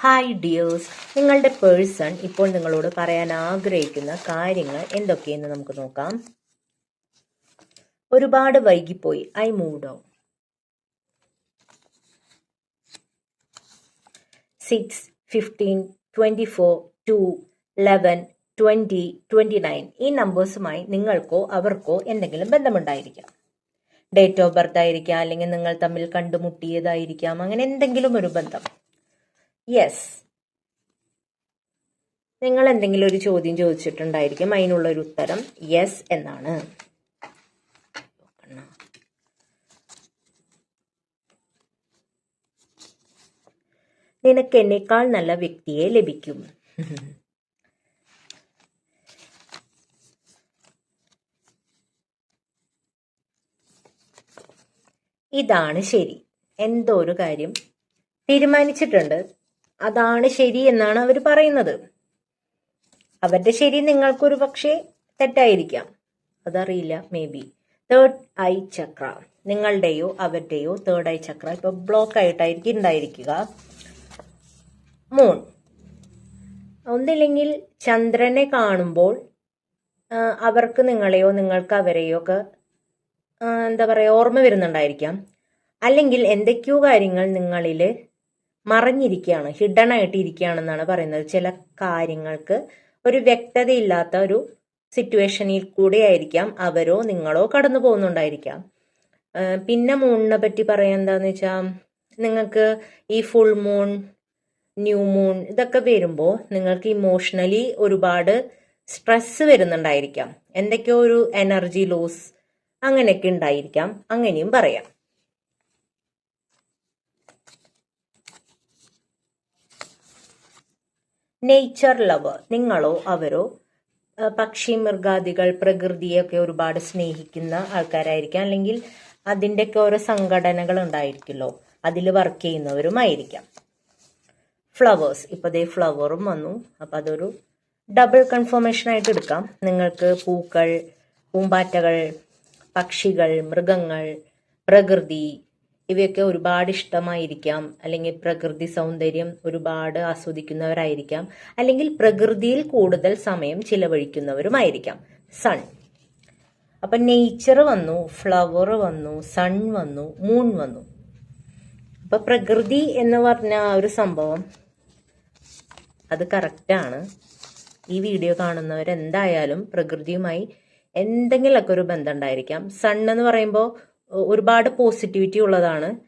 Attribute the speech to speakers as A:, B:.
A: Hi dears നിങ്ങളുടെ person ഇപ്പോൾ നിങ്ങളോട് പറയാൻ ആഗ്രഹിക്കുന്ന കാര്യങ്ങൾ എന്തൊക്കെയെന്ന് നമുക്ക് നോക്കാം. ഒരുപാട് വൈകിപ്പോയി. I mood on six fifteen twenty four two eleven twenty twenty nine ഈ നമ്പേഴ്സുമായി നിങ്ങൾക്കോ അവർക്കോ എന്തെങ്കിലും ബന്ധമുണ്ടായിരിക്കാം. ഡേറ്റ് ഓഫ് ബർത്ത് ആയിരിക്കാം. അല്ലെങ്കിൽ നിങ്ങൾ തമ്മിൽ കണ്ടുമുട്ടിയതായിരിക്കാം. അങ്ങനെ എന്തെങ്കിലും ഒരു ബന്ധം. യെസ് നിങ്ങൾ എന്തെങ്കിലും ഒരു ചോദ്യം ചോദിച്ചിട്ടുണ്ടായിരിക്കും. അതിനുള്ള ഒരു ഉത്തരം യെസ് എന്നാണ്. നിനക്ക് എന്നേക്കാൾ നല്ല വ്യക്തിയെ ലഭിക്കും. ഇതാണ് ശരി. എന്തോ ഒരു കാര്യം തീരുമാനിച്ചിട്ടുണ്ട്. അതാണ് ശരി എന്നാണ് അവർ പറയുന്നത്. അവരുടെ ശരി നിങ്ങൾക്കൊരു പക്ഷേ തെറ്റായിരിക്കാം. അതറിയില്ല may be third eye chakra നിങ്ങളുടെയോ അവരുടെയോ തേർഡ് ഐ ചക്ര ഇപ്പൊ ബ്ലോക്ക് ആയിട്ടായിരിക്കും ഉണ്ടായിരിക്കുക. മൂൺ ഒന്നില്ലെങ്കിൽ ചന്ദ്രനെ കാണുമ്പോൾ അവർക്ക് നിങ്ങളെയോ നിങ്ങൾക്ക് അവരെയോ ഒക്കെ എന്താ പറയുക ഓർമ്മ വരുന്നുണ്ടായിരിക്കാം. അല്ലെങ്കിൽ എന്തൊക്കെയോ കാര്യങ്ങൾ നിങ്ങളിൽ മറഞ്ഞിരിക്കുകയാണ് ഹിഡൺ ആയിട്ട് ഇരിക്കുകയാണെന്നാണ് പറയുന്നത്. ചില കാര്യങ്ങൾക്ക് ഒരു വ്യക്തതയില്ലാത്ത ഒരു സിറ്റുവേഷനിൽ കൂടെ ആയിരിക്കാം അവരോ നിങ്ങളോ കടന്നു പോകുന്നുണ്ടായിരിക്കാം. പിന്നെ മൂണിനെ പറ്റി പറയാൻ എന്താന്ന് വെച്ചാൽ നിങ്ങൾക്ക് ഈ ഫുൾ മൂൺ ന്യൂ മൂൺ ഇതൊക്കെ വരുമ്പോൾ നിങ്ങൾക്ക് ഇമോഷണലി ഒരുപാട് സ്ട്രെസ് വരുന്നുണ്ടായിരിക്കാം. എന്തൊക്കെയോ ഒരു എനർജി ലോസ് അങ്ങനെയൊക്കെ ഉണ്ടായിരിക്കാം. അങ്ങനെയും പറയാം. നേച്ചർ ലവർ നിങ്ങളോ അവരോ പക്ഷി മൃഗാദികൾ പ്രകൃതിയൊക്കെ ഒരുപാട് സ്നേഹിക്കുന്ന ആൾക്കാരായിരിക്കാം. അല്ലെങ്കിൽ അതിന്റെയൊക്കെ ഓരോ സംഘടനകൾ ഉണ്ടായിരിക്കുമല്ലോ. അതിൽ വർക്ക് ചെയ്യുന്നവരുമായിരിക്കാം ഫ്ലവേഴ്സ് ഇപ്പോൾ ദേ ഫ്ലവറും വന്നു. അപ്പം അതൊരു ഡബിൾ കൺഫർമേഷൻ ആയിട്ട് എടുക്കാം. നിങ്ങൾക്ക് പൂക്കൾ പൂമ്പാറ്റകൾ പക്ഷികൾ മൃഗങ്ങൾ പ്രകൃതി ഇവയൊക്കെ ഒരുപാട് ഇഷ്ടമായിരിക്കാം. അല്ലെങ്കിൽ പ്രകൃതി സൗന്ദര്യം ഒരുപാട് ആസ്വദിക്കുന്നവരായിരിക്കാം. അല്ലെങ്കിൽ പ്രകൃതിയിൽ കൂടുതൽ സമയം ചിലവഴിക്കുന്നവരുമായിരിക്കാം. സൺ അപ്പൊ നേച്ചർ വന്നു ഫ്ലവർ വന്നു സൺ വന്നു മൂൺ വന്നു. അപ്പൊ പ്രകൃതി എന്ന് പറഞ്ഞ ആ ഒരു സംഭവം അത് കറക്റ്റാണ് ഈ വീഡിയോ കാണുന്നവർ എന്തായാലും പ്രകൃതിയുമായി എന്തെങ്കിലുമൊക്കെ ഒരു ബന്ധം ഉണ്ടായിരിക്കാം. സൺ എന്ന് പറയുമ്പോൾ ഒരുപാട് പോസിറ്റിവിറ്റി ഉള്ളതാണ്.